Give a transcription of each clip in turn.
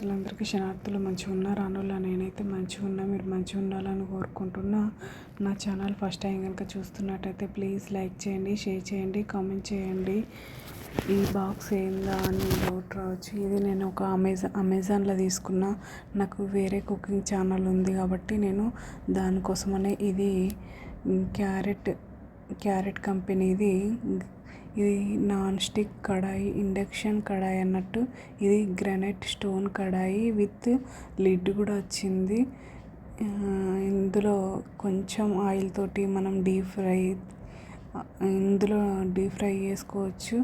దోస్తులందరికీ శనార్థులు మంచిగా ఉన్నారు రానులా నేనైతే మంచిగా ఉన్నా మీరు మంచిగా ఉండాలని కోరుకుంటున్నా. నా ఛానల్ ఫస్ట్ టైం కనుక చూస్తున్నట్టయితే ప్లీజ్ లైక్ చేయండి షేర్ చేయండి కామెంట్ చేయండి. ఈ బాక్స్ ఏందా అని డౌట్ రావచ్చు. ఇది నేను ఒక అమెజాన్ అమెజాన్లో తీసుకున్న. నాకు వేరే కుకింగ్ ఛానల్ ఉంది కాబట్టి నేను దానికోసమనే ఇది క్యారెట్ క్యారెట్ కంపెనీది ఇది non stick kadai induction kadai అన్నట్టు. ఇది granite stone kadai with lid కూడా వచ్చింది. ఇందులో కొంచెం ఆయిల్ తోటి మనం డీప్ ఫ్రై ఇందులో డీప్ ఫ్రై చేసుకోవచ్చు.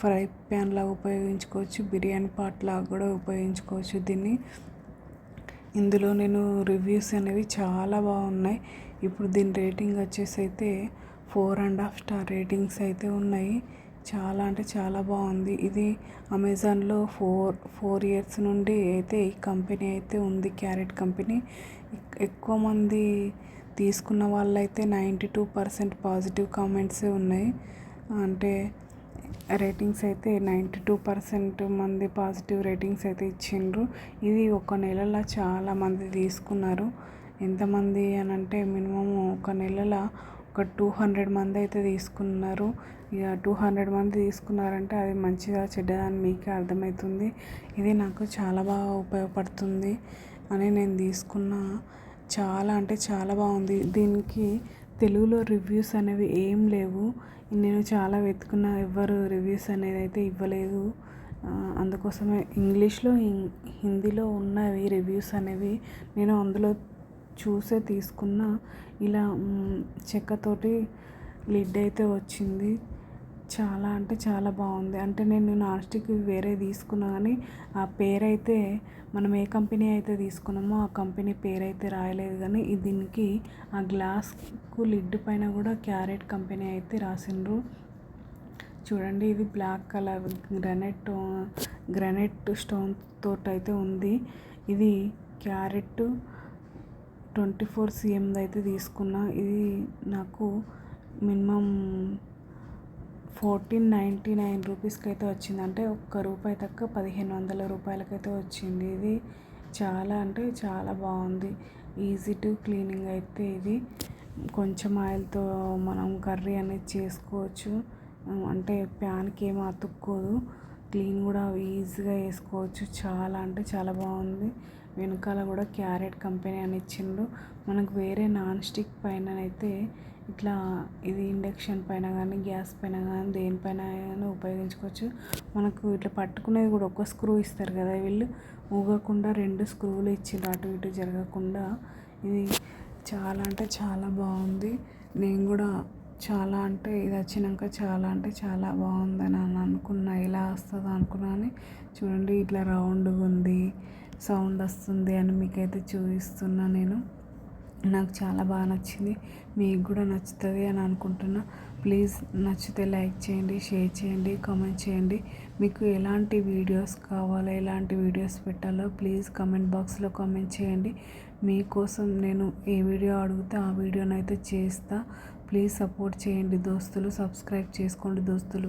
ఫ్రై ప్యాన్ లాగా ఉపయోగించుకోవచ్చు. బిర్యానీ పాట్ లాగా కూడా ఉపయోగించుకోవచ్చు దీన్ని. ఇందులో నేను రివ్యూస్ అనేవి చాలా బాగున్నాయి. ఇప్పుడు దీని రేటింగ్ వచ్చేసి అయితే four and half star ratings అయితే ఉన్నాయి. చాలా అంటే చాలా బాగుంది. ఇది అమెజాన్లో ఫోర్ ఫోర్ ఇయర్స్ నుండి అయితే ఈ కంపెనీ అయితే ఉంది. Carote company. ఎక్కువ మంది తీసుకున్న వాళ్ళైతే నైంటీ టూ పర్సెంట్ పాజిటివ్ కామెంట్సే ఉన్నాయి. అంటే రేటింగ్స్ అయితే నైంటీ టూ పర్సెంట్ మంది పాజిటివ్ రేటింగ్స్ అయితే ఇచ్చిండ్రు. ఇది ఒక నెలలో చాలా మంది తీసుకున్నారు. ఎంతమంది అని అంటే మినిమం ఒక నెలలో ఒక టూ హండ్రెడ్ మంది అయితే తీసుకున్నారు. ఇక టూ హండ్రెడ్ మంది తీసుకున్నారంటే అది మంచిదా చెడ్డదా అని మీకే అర్థమవుతుంది ఇది నాకు చాలా బాగా ఉపయోగపడుతుంది అని నేను తీసుకున్న. చాలా అంటే చాలా బాగుంది. దీనికి తెలుగులో రివ్యూస్ అనేవి ఏం లేవు. నేను చాలా వెతుకున్న ఎవ్వరు రివ్యూస్ అనేది అయితే ఇవ్వలేదు. అందుకోసమే ఇంగ్లీష్లో హిందీలో ఉన్నవి రివ్యూస్ అనేవి నేను అందులో చూసే తీసుకున్న ఇలా చెక్కతోటి లిడ్ అయితే వచ్చింది. చాలా అంటే చాలా బాగుంది. అంటే నేను నాన్ స్టిక్ వేరే తీసుకున్నా కానీ ఆ పేరైతే మనం ఏ కంపెనీ అయితే తీసుకున్నామో ఆ కంపెనీ పేరైతే రాయలేదు కానీ దీనికి ఆ గ్లాస్కు లిడ్ పైన కూడా క్యారెట్ కంపెనీ అయితే రాసిండ్రు. చూడండి ఇది black colour granite granite stone తోటైతే అయితే ఉంది. ఇది క్యారెట్ ట్వంటీ ఫోర్ సీఎంది అయితే తీసుకున్నా. ఇది నాకు మినిమం ఫోర్టీన్ నైంటీ నైన్ రూపీస్కి అయితే వచ్చింది. అంటే ఒక్క రూపాయి తక్కువ పదిహేను వందల రూపాయలకైతే వచ్చింది ఇది. చాలా అంటే చాలా బాగుంది. ఈజీ టు క్లీనింగ్ అయితే ఇది. కొంచెం ఆయిల్తో మనం కర్రీ అనేది చేసుకోవచ్చు. అంటే ప్యాన్కి ఏం అతుక్కోదు. క్లీన్ కూడా ఈజీగా వేసుకోవచ్చు చాలా అంటే చాలా బాగుంది. వెనకాల కూడా క్యారెట్ కంపెనీ అని ఇచ్చిండు మనకు వేరే నాన్ స్టిక్ పైన అయితే ఇట్లా ఇది ఇండక్షన్ పైన కానీ గ్యాస్ పైన కానీ దేనిపైన కానీ ఉపయోగించుకోవచ్చు. మనకు ఇట్లా పట్టుకునేది కూడా ఒక స్క్రూ ఇస్తారు కదా వీళ్ళు. ఊగకుండా రెండు స్క్రూలు ఇచ్చిండ్రు. అటు ఇటు జరగకుండా. ఇది చాలా అంటే చాలా బాగుంది. నేను కూడా చాలా అంటే ఇది వచ్చినాక చాలా అంటే చాలా బాగుందని అని అనుకున్నా. ఎలా వస్తుందో అనుకున్నా అని చూడండి ఇట్లా రౌండ్గా ఉంది సౌండ్ వస్తుంది అని మీకైతే చూపిస్తున్నా నేను. నాకు చాలా బాగా నచ్చింది. మీకు కూడా నచ్చుతుంది అని అనుకుంటున్నా. ప్లీజ్ నచ్చితే లైక్ చేయండి షేర్ చేయండి కామెంట్ చేయండి. మీకు ఎలాంటి వీడియోస్ కావాలో ఎలాంటి వీడియోస్ పెట్టాలో ప్లీజ్ కామెంట్ బాక్స్లో కామెంట్ చేయండి. మీకోసం నేను ఏ వీడియో అడిగితే ఆ వీడియోనైతే చేస్తా. ప్లీజ్ సపోర్ట్ చేయండి దోస్తులు సబ్స్క్రైబ్ చేసుకోండి దోస్తులు.